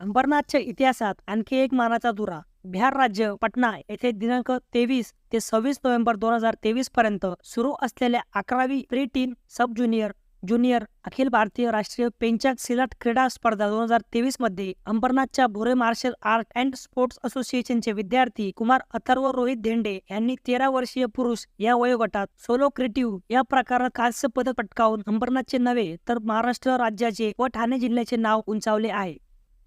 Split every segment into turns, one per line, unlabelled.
अंबरनाथच्या इतिहासात आणखी एक मानाचा दुरा. बिहार राज्य पटना येथे दिनांक तेवीस ते सव्वीस नोव्हेंबर दोन हजार तेवीस पर्यंत सुरू असलेल्या अकरावी pre teen sub junior junior अखिल भारतीय राष्ट्रीय पेंचाक सिलाट क्रीडा स्पर्धा दोन हजार तेवीसमध्ये अंबरनाथच्या Bhore martial art and sports असोसिएशनचे विद्यार्थी कुमार अथर्व रोहित धेंडे यांनी तेरा वर्षीय पुरुष या वयोगटात सोलो क्रिएटिव्ह या प्रकारात कांस्य पदक पटकावून अंबरनाथचे नव्हे तर महाराष्ट्र राज्याचे व ठाणे जिल्ह्याचे नाव उंचावले आहे.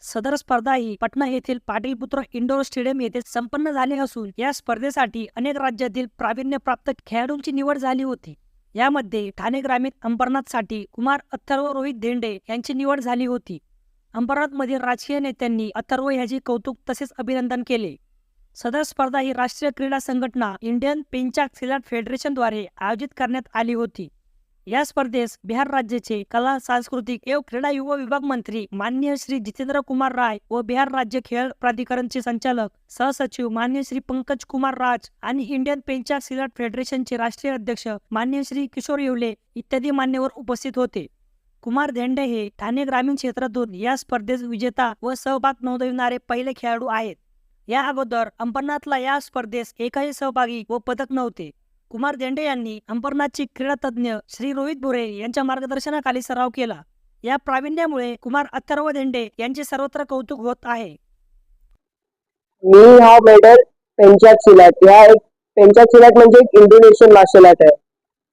सदर स्पर्धा ही पटना येथील पाटीलपुत्र इंडोर स्टेडियम येथे संपन्न झाली असून या स्पर्धेसाठी अनेक राज्यातील प्रावीण्यप्राप्त खेळाडूंची निवड झाली होती. यामध्ये ठाणे ग्रामीण अंबरनाथसाठी कुमार अथर्व रोहित धेंडे यांची निवड झाली होती. अंबरनाथमधील राजकीय नेत्यांनी अथर्व ह्याची कौतुक तसेच अभिनंदन केले. सदर स्पर्धा ही राष्ट्रीय क्रीडा संघटना इंडियन पेंचाक सिलाट फेडरेशनद्वारे आयोजित करण्यात आली होती. या स्पर्धेस बिहार राज्याचे कला सांस्कृतिक एवं क्रीडा युवा विभाग मंत्री मान्य श्री जितेंद्र कुमार राय व बिहार राज्य खेळ प्राधिकरणचे संचालक सहसचिव मान्य श्री पंकज कुमार राज आणि इंडियन पेंचा सिलट फेडरेशनचे राष्ट्रीय अध्यक्ष मान्य श्री किशोर येवले इत्यादी मान्यवर उपस्थित होते. कुमार धेंडे हे ठाणे ग्रामीण क्षेत्रातून या स्पर्धेत विजेता व सहभाग नोंदविणारे पहिले खेळाडू आहेत. या अगोदर अंबरनाथला या स्पर्धेस एकही सहभागी व पदक नव्हते. कुमार देंडे यांनी अंबरनाथची क्रीडातज्ज्ञ श्री रोहित बोरे यांच्या मार्गदर्शनाखाली सराव केला. या प्रावीण्यामुळे कुमार अथर्व देंडे यांचे सर्वत्र कौतुक होत आहे.
मी हा मेडल पेंचाक सिलाट ह्या एक पेंचाक सिलाट म्हणजे एक इंडोनेशियन मार्शल आर्ट आहे.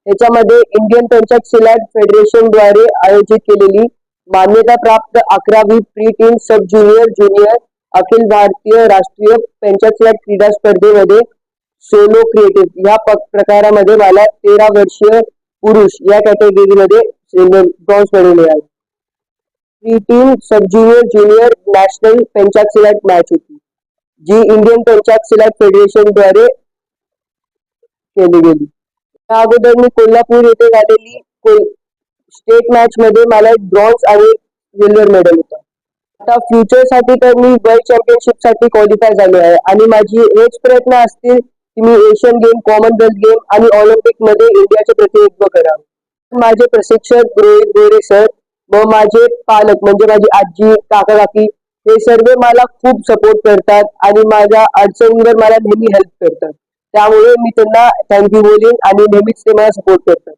त्याच्यामध्ये इंडियन पेंचाक सिलाट फेडरेशनद्वारे आयोजित केलेली मान्यता प्राप्त अकरावी pre team sub junior junior अखिल भारतीय राष्ट्रीय पेंचाक सिलाट क्रीडा स्पर्धेमध्ये सोलो क्रिएटिव्ह ह्या प- प्रकारामध्ये मला तेरा वर्षीय पुरुष या कॅटेगरीमध्ये ब्रॉन्झ मेडल मिळालं. Pre team sub junior junior national pencak silat match होती. जी इंडियन पंचायत सिलाट फेडरेशन द्वारे केली गेली. त्या अगोदर मी कोल्हापूर येथे झालेली स्टेट मॅच मध्ये मला एक ब्रॉन्झ आणि सिल्वर मेडल होता. आता फ्युचर साठी तर मी वर्ल्ड चॅम्पियनशिप साठी क्वालिफाय झालो आहे आणि माझी हेच प्रयत्न असतील की मी एशियन गेम कॉमनवेल्थ गेम आणि ऑलिम्पिकमध्ये इंडियाचे प्रतिनिधित्व करावं. माझे प्रशिक्षक रोहित गोरे सर व माझे पालक म्हणजे माझी आजी काका काकी हे सर्व मला खूप सपोर्ट करतात आणि माझ्या अडचणींवर मला नेहमी हेल्प करतात. त्यामुळे मी त्यांना थँक्यू बोलेन आणि नेहमीच ते मला सपोर्ट करतात.